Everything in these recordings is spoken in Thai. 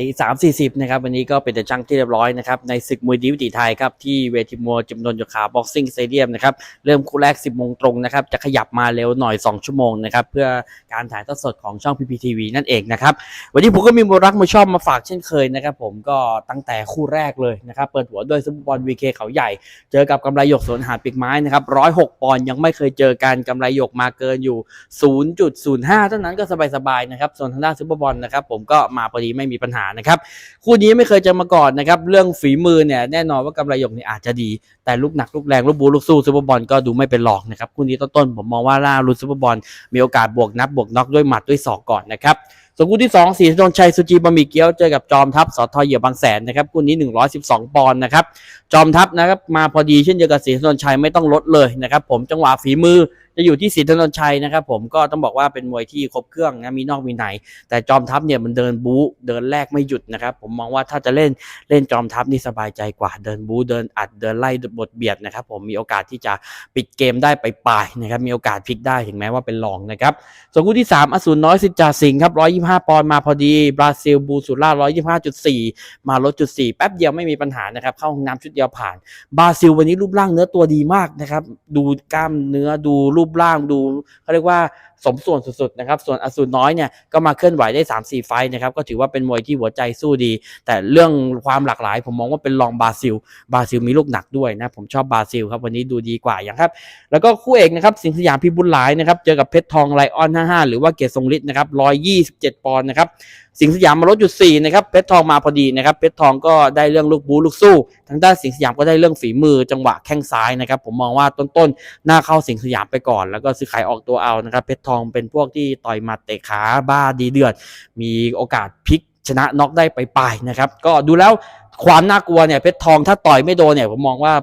ตีสามสี่สิบนะครับวันนี้ก็เป็นแต่จังที่เรียบร้อยนะครับในศึกมวยดีวิถีไทยครับที่เวทีมวยจำนวนยขาบ็อกซิ่งสเตเดียมนะครับเริ่มคู่แรก 10โมงตรงนะครับจะขยับมาเร็วหน่อย 2 ชั่วโมงนะครับเพื่อการถ่ายทอดสดของช่อง PPTV นั่นเองนะครับวันนี้ผมก็มีมวยรักมวยชอบมาฝากเช่นเคยนะครับผมก็ตั้งแต่คู่แรกเลยนะครับเปิดหัวด้วยซุปเปอร์บอลวีเคเขาใหญ่ เจอกับกำไรหยกสวนหาดปีกไม้นะครับร้อยหกปอนด์ยังไม่เคยเจอกันกำไรหยกมาเกินอยู่ 0.05เท่านั้นก็สบายๆนะครับส่วนทางด้านซุปเปอร์บอลนะครับผมก็มาพอดีไม่มีปัญหานะครับคู่นี้ไม่เคยเจอมาก่อนนะครับเรื่องฝีมือเนี่ยแน่นอนว่ากำไรหยกเนี่ยอาจจะดี แต่ลูกหนักลูกแรงลูกบูลูกสู้ซุปเปอร์บอลก็ดูไม่เป็นหลอกนะครับคู่นี้ต้นๆผมมองว่าล่ารุนซุปเปอร์บอลมีโอกาสบวกนับบวกน็อกด้วยหมัดด้วยศอกก่อนนะครับส่วนคู่ที่2สีธนชัยสุจีบะหมี่เกี๊ยวเจอกับจอมทัพสอทอเหยื่อบางแสนนะครับคู่นี้ 112 ปอนด์นะครับจอมทัพนะครับมาพอดีเช่นเดียวกับศรีถนนชัยไม่ต้องลดเลยนะครับผมจังหวะฝีมือจะอยู่ที่ศรีถนนชัยนะครับผมก็ต้องบอกว่าเป็นมวยที่ครบเครื่องนะมีนอกมีในแต่จอมทัพเนี่ยมันเดินบู๊เดินแรกไม่หยุดนะครับผมมองว่าถ้าจะเล่นเล่นจอมทัพนี่สบายใจกว่าเดินบู๊เดินอัดเดินไล่บทเบียดนะครับผมมีโอกาสที่จะปิดเกมได้ไปปลายนะครับมีโอกาสพลิกได้ถึงแม้ว่าเป็นรองนะครับส่วนคู่ที่ 3 อสูรน้อยสิจจาสิงครับ125 ปอนด์มาพอดีบราซิลบูสุล่า125.4 มาลดจุด4แป๊บเดียวไม่มีปัญหานะครับเข้าห้องน้ำชุดเดียวผ่านบราซิลวันนี้รูปร่างเนื้อตัวดีมากนะครับดูกล้ามเนื้อดูรููปร่างดูเขาเรียกว่าสมส่วนสุดๆนะครับส่วนอสูรน้อยเนี่ยก็มาเคลื่อนไหวได้ 3-4 ไฟนะครับก็ถือว่าเป็นมวยที่หัวใจสู้ดี แต่เรื่องความหลากหลาย ผมมองว่าเป็นรองบราซิล บราซิลมีลูกหนักด้วยนะผมชอบบราซิลครับวันนี้ดูดีกว่าอย่างครับ แล้วก็คู่เอกนะครับสิงห์สยามพิบุญหลายนะครับเจอกับเพชรทองไลออน55หรือว่าเกียรติทรงฤทธิ์นะครับ127 ปอนด์นะครับสิงห์สยามมาลดจุดสี่นะครับเพชรทองมาพอดีนะครับเพชรทองก็ได้เรื่องลูกบูลูกสู้ ทางด้านสิงห์สยามก็ได้เรื่องฝีมือจังหวะแข้งซ้ายนะครับผมมองว่าต้นๆหน้าเข้าสิงห์สยามไปก่อน แล้วก็ซื้อขายออกตัวเอานะครับเพชรทองเป็นพวกที่ต่อยมัดเตะขาบ้าดีเดือด มีโอกาสพลิกชนะน็อกได้ไปปลายๆนะครับก็ดูแล้วความน่ากลัวเนี่ยเพชรทองถ้าต่อยไม่โดนเนี่ยผมมองว่า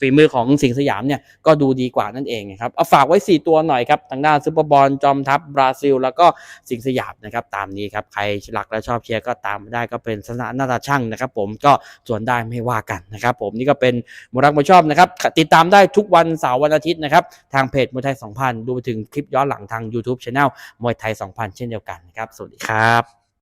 ฝีมือของสิงสยามเนี่ยก็ดูดีกว่านั่นเองครับเอาฝากไว้ 4 ตัวหน่อยครับทางด้านซุปเปอร์บอลจอมทัพบราซิล แล้วก็สิงสยามนะครับตามนี้ครับใครรักและชอบเชียร์ก็ตามได้ก็เป็นสนะนาตาช่างนะครับ ผมก็ส่วนได้ไม่ว่ากันนะครับ ผมนี่ก็เป็นมรักมวยชอบนะครับติดตามได้ทุกวันเสาร์วันอาทิตย์นะครับทางเพจมวยไทย 2000 ดูไปถึงคลิปย้อนหลังทาง YouTube Channel มวยไทย 2000 เช่นเดียวกันนะครับสวัสดีครับ